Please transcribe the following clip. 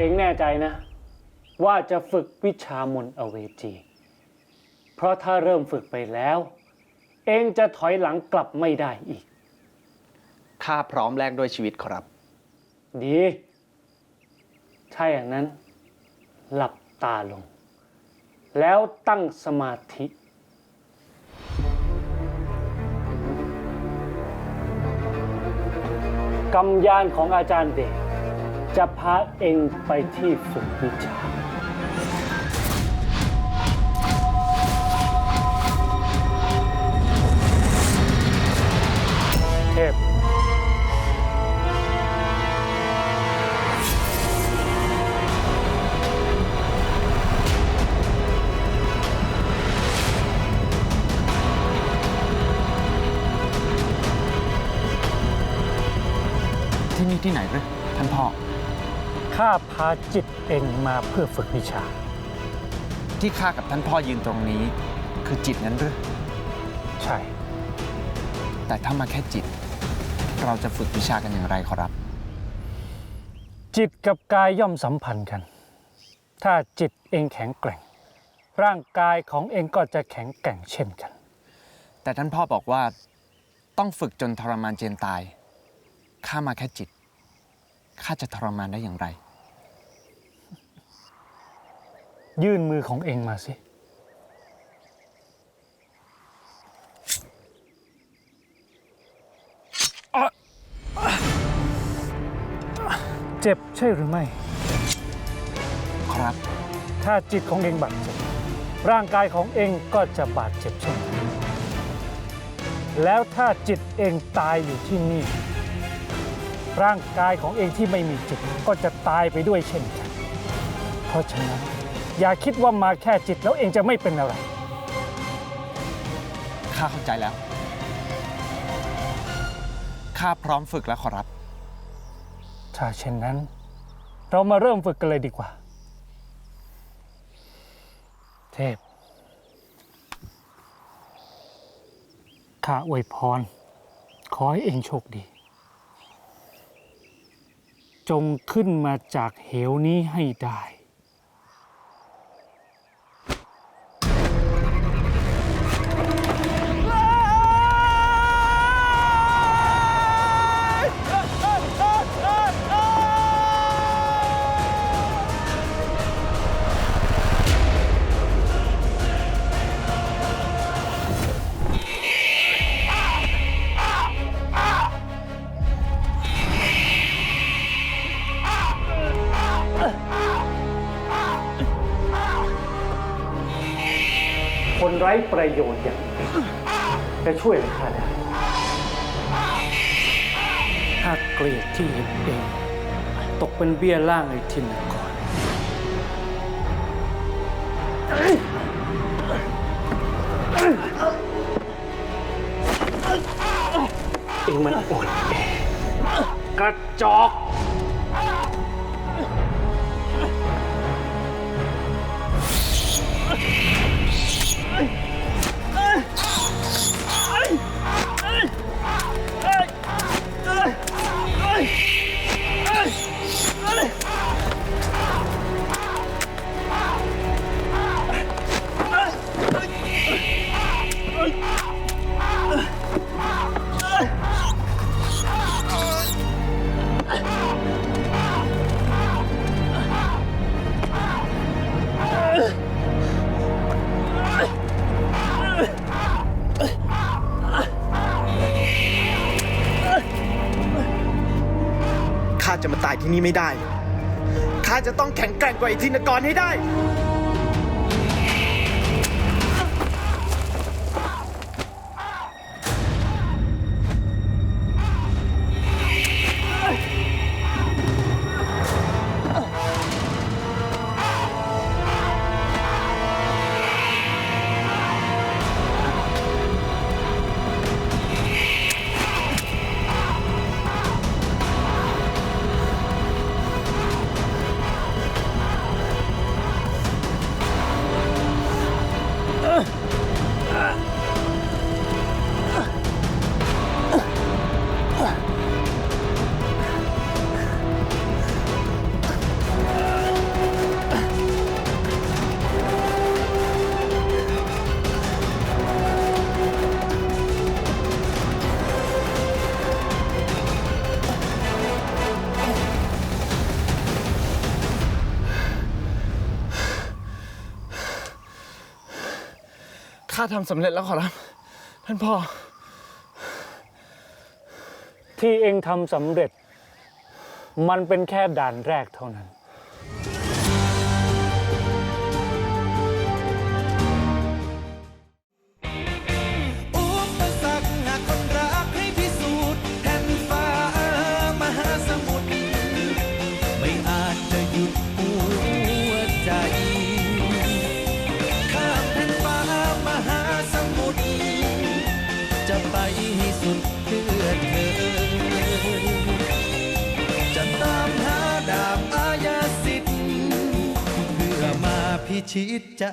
เองแน่ใจนะ ว่าจะฝึกวิชามนต์อเวจี เพราะถ้าเริ่มฝึกไปแล้ว เองจะถอยหลังกลับไม่ได้อีก ข้าพร้อมแลกด้วยชีวิตขอรับ ดีถ้าอย่างนั้น หลับตาลง แล้วตั้งสมาธิกำยานของอาจารย์เดช จะพาเองไปที่ฝึกวิชา เทพ ที่นี่ที่ไหนหรือท่านพ่อ ข้าพาจิตเองมาเพื่อฝึกวิชา ที่ข้ากับท่านพ่อยืนตรงนี้ คือจิตนั้นหรือใช่ แต่ถ้ามาแค่จิต เราจะฝึกวิชากันอย่างไรขอรับ จิตกับกายย่อมสัมพันธ์กัน ถ้าจิตเองแข็งแกร่ง ร่างกายของเองก็จะแข็งแกร่งเช่นกัน แต่ท่านพ่อบอกว่าต้องฝึกจนทรมานเจนตาย ข้ามาแค่จิต ข้าจะทรมานได้อย่างไร ยื่นมือของเองมาสิ เจ็บใช่หรือไม่ ครับ ถ้าจิตของเองบาดเจ็บ ร่างกายของเองก็จะบาดเจ็บเช่นกันแล้วถ้าจิตเองตายอยู่ที่นี่ ร่างกายของเองที่ไม่มีจิตก็จะตายไปด้วยเช่นกัน เพราะฉะนั้น อย่าคิดว่ามาแค่จิตแล้วเองจะไม่เป็นอะไร ข้าเข้าใจแล้ว ข้าพร้อมฝึกแล้วขอรับ ถ้าเช่นนั้น เรามาเริ่มฝึกกันเลยดีกว่า เทพ ข้าอวยพร ขอให้เองโชคดี จงขึ้นมาจากเหวนี้ให้ได้ คนไร้ประโยชน์อย่างจะช่วยข้าได้ถ้าเกลียดที่เห็นเอง ตกเป็นเบี้ยล่างในทินนครเองมันอ่อนแอกระจอก จะมาตายที่นี่ไม่ได้ ข้าจะต้องแข็งแกร่งกว่าไอ้ทินกรให้ได้ ข้าทำสำเร็จแล้วขอรับ ท่านพ่อ ที่เองทำสำเร็จ มันเป็นแค่ด่านแรกเท่านั้น ชิตใจ